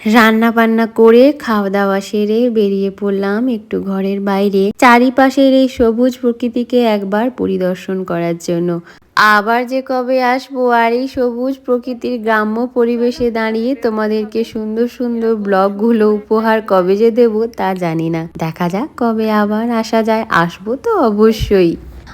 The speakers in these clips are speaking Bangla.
রান্না বান্না করে খাওয়া দাওয়া সেরে বেরিয়ে পড়লাম একটু ঘরের বাইরে, চারিপাশের এই সবুজ প্রকৃতিকে একবার পরিদর্শন করার জন্য। আবার যে কবে আসব আর এই সবুজ প্রকৃতির গ্রাম্য পরিবেশে দাঁড়িয়ে তোমাদেরকে সুন্দর সুন্দর ব্লগগুলো উপহার কবে যে দেব তা জানি না। দেখা যাক কবে আবার আসা যায়। আসব তো অবশ্যই।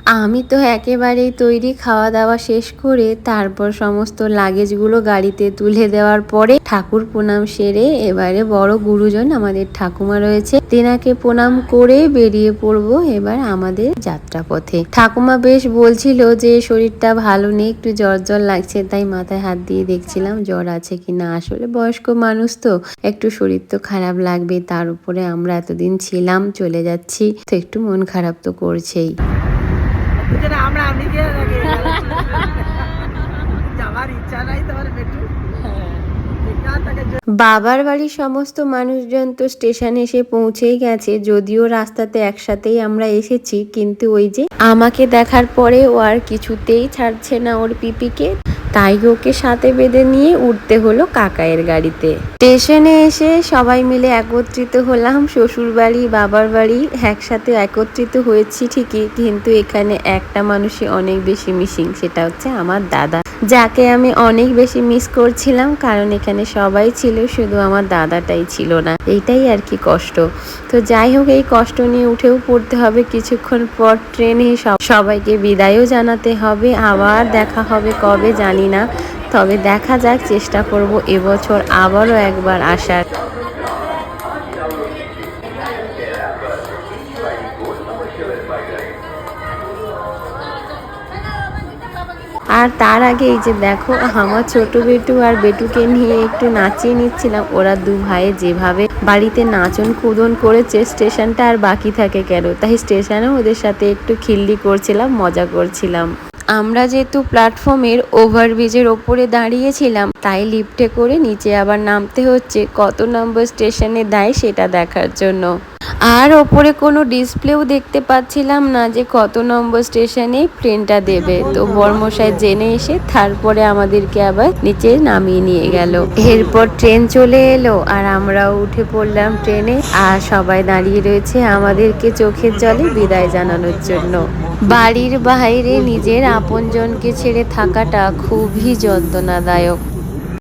আমি তো একেবারেই তৈরি খাওয়া দাওয়া শেষ করে তারপর সমস্ত লাগেজগুলো গাড়িতে তুলে দেওয়ার পরে ঠাকুর প্রণাম সেরে এবারে বড় গুরুজন আমাদের ঠাকুমা রয়েছে। তেনাকে প্রণাম করে বেরিয়ে পড়ব এবার আমাদের যাত্রাপথে। ঠাকুমা বেশ বলছিল যে, শরীরটা ভালো নেই, একটু জ্বর জ্বর লাগছে। তাই মাথায় হাত দিয়ে দেখছিলাম জ্বর আছে কিনা। আসলে বয়স্ক মানুষ তো, একটু শরীর তো খারাপ লাগবে, তার উপরে আমরা এতদিন ছিলাম, চলে যাচ্ছি, তো একটু মন খারাপ তো করছেই। বাবার বাড়ির সমস্ত মানুষজন তো স্টেশনে এসে পৌঁছেই গেছে, যদিও রাস্তাতে একসাথেই আমরা এসেছি, কিন্তু ওই যে আমাকে দেখার পরে ও আর কিছুতেই ছাড়ছে না ওর পিপিকে। তাই ওকে সাথে বেঁধে নিয়ে উঠতে হলো কাকায়ের গাড়িতে। স্টেশনে এসে সবাই মিলে একত্রিত হলাম, শ্বশুর বাড়ি, বাবার বাড়ি, একসাথে একত্রিত হয়েছি ঠিকই, কিন্তু এখানে একটা মানুষই অনেক বেশি মিসিং সেটা হচ্ছে আমার দাদা। যাকে আমি অনেক বেশি মিস করছিলাম, কারণ এখানে সবাই ছিল, শুধু আমার দাদাটাই ছিল না। এইটাই আর কি কষ্ট। তো যাই হোক, এই কষ্ট নিয়ে উঠেও পড়তে হবে। কিছুক্ষণ পর ট্রেনে সব- সবাইকে বিদায়ও জানাতে হবে। আবার দেখা হবে কবে, জানি না। তবে দেখা যাক, চেষ্টা করব এবছর আবারও একবার আসার। আর তার আগে এই যে দেখো, আমার ছোট বেটু আর বেটুকে নিয়ে একটু নাচিয়ে নিচ্ছিলাম। ওরা দু ভাইয়ে যেভাবে বাড়িতে নাচন কুদন করেছে, স্টেশনটা আর বাকি থাকে কেন? তাই স্টেশনে ওদের সাথে একটু খিল্লি করছিলাম, মজা করছিলাম। আমরা যেহেতু প্ল্যাটফর্মের ওভারব্রিজের ওপরে দাঁড়িয়েছিলাম, তাই লিফটে করে নিচে আবার নামতে হচ্ছে। কত নম্বর স্টেশনে দেয় সেটা দেখার জন্য। আর ওপরে কোনো ডিসপ্লেও দেখতে পাচ্ছিলাম না যে কত নম্বর স্টেশনে ট্রেনটা দেবে। তো বর্মশাই জেনে এসে তারপরে আমাদেরকে আবার নিচে নামিয়ে নিয়ে গেল। এরপর ট্রেন চলে এলো আর আমরাও উঠে পড়লাম ট্রেনে আর সবাই দাঁড়িয়ে রয়েছে আমাদেরকে চোখের জলে বিদায় জানানোর জন্য। বাড়ির বাইরে নিজের আপনজনকে ছেড়ে থাকাটা খুবই যন্ত্রণাদায়ক।